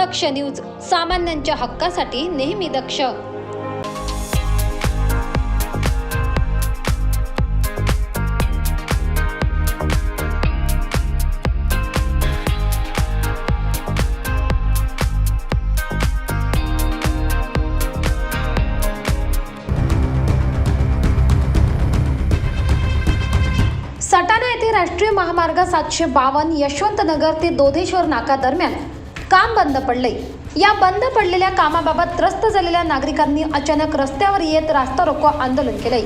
दक्ष news सामान्यांच्या हक्कासाठी नेहमी दक्ष. सटाणा येथे राष्ट्रीय महामार्ग सातशे बावन्न यशवंतनगर ते दोधेश्वर नाका दरम्यान काम बंद पडले. या बंद पडलेल्या कामाबाबत त्रस्त झालेल्या नागरिकांनी अचानक रस्त्यावर येत रास्ता रोको आंदोलन केले.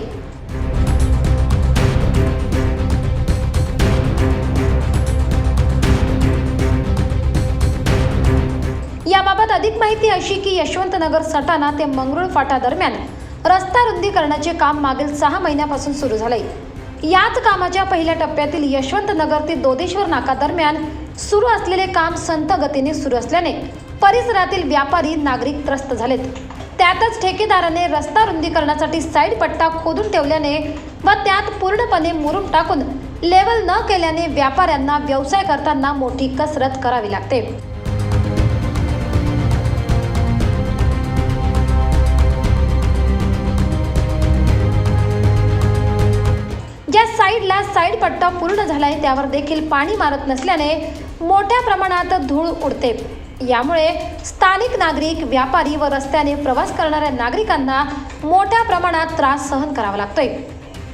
याबाबत अधिक माहिती अशी की यशवंतनगर सटाणा ते मंगरुळ फाटा दरम्यान रस्ता रुंदीकरणाचे काम मागील सहा महिन्यापासून सुरू झाले याच कामाच्या पहिल्या टप्प्यातील यशवंतनगर ते दोदेश्वर नाका दरम्यान सुरू असलेले काम संत गतीने सुरू असल्याने परिसरातील व्यापारी नागरिक त्रस्त झालेत. त्यातच ठेकेदाराने रस्ता रुंदीकरणासाठी साईड पट्टा खोदून ठेवल्याने व त्यात पूर्णपणे मुरून टाकून लेवल न केल्याने व्यापाऱ्यांना व्यवसाय करताना मोठी कसरत करावी लागते. साईडला साईड पट्टा पूर्ण झालाय त्यावर देखील पाणी मारत नसल्याने मोठ्या प्रमाणात धूळ उडते. यामुळे स्थानिक नागरिक व्यापारी व रस्त्याने प्रवास करणाऱ्या नागरिकांना मोठ्या प्रमाणात त्रास सहन करावा लागतोय.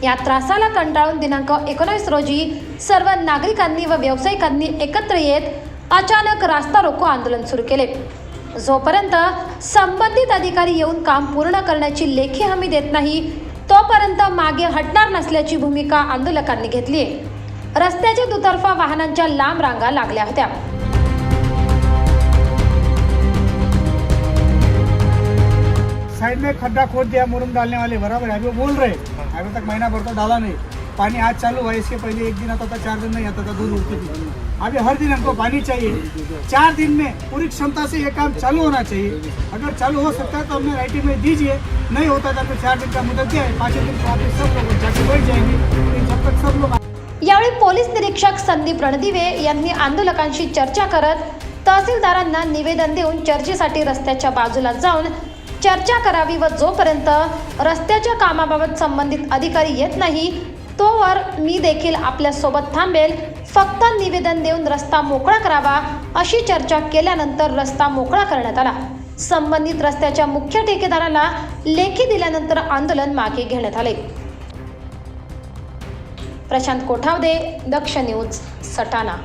या त्रासाला कंटाळून दिनांक एकोणावीस रोजी सर्व नागरिकांनी व व्यावसायिकांनी एकत्र येत अचानक रास्ता रोको आंदोलन सुरू केले. जोपर्यंत संबंधित अधिकारी येऊन काम पूर्ण करण्याची लेखी हमी देत नाही तोपर्यंत मागे हटणार नसल्याची भूमिका आंदोलकांनी घेतली रस्त्याच्या दुतर्फा वाहनांच्या लांब रांगा लागल्या होत्या. साइड में खड्डा खोद दिया मुरुम डालने वाले बराबर है अभी वो बोल रहे अभी तक महीना भर तो डाला नहीं. पानी आज चालू हुआ इसके पहले एक दिन आता था चार दिन नहीं आता था दूध उठती थी अभी हर दिन हमको पानी चाहिए. चार दिन में पूरी क्षमता से ये काम चालू होना चाहिए. अगर चालू हो सकता है तो हमें राइटिंग में दीजिए. नहीं होता था तो चार दिन का मुदत दिया है. पाँचों दिन को सब लोग जाके बैठ जाएंगे. जब तक सब लोग यावेळी पोलीस निरीक्षक संदीप रणदिवे यांनी आंदोलकांशी चर्चा करत तहसीलदारांना निवेदन देऊन चर्चेसाठी रस्त्याच्या बाजूला जाऊन चर्चा करावी व जोपर्यंत रस्त्याच्या कामाबाबत संबंधित अधिकारी येत नाही तोवर मी देखील आपल्यासोबत थांबेल. फक्त निवेदन देऊन रस्ता मोकळा करावा अशी चर्चा केल्यानंतर रस्ता मोकळा करण्यात आला. संबंधित रस्त्याच्या मुख्य ठेकेदाराला लेखी दिल्यानंतर आंदोलन मागे घेण्यात आले. प्रशांत कोठावदे दक्ष न्यूज सटाणा.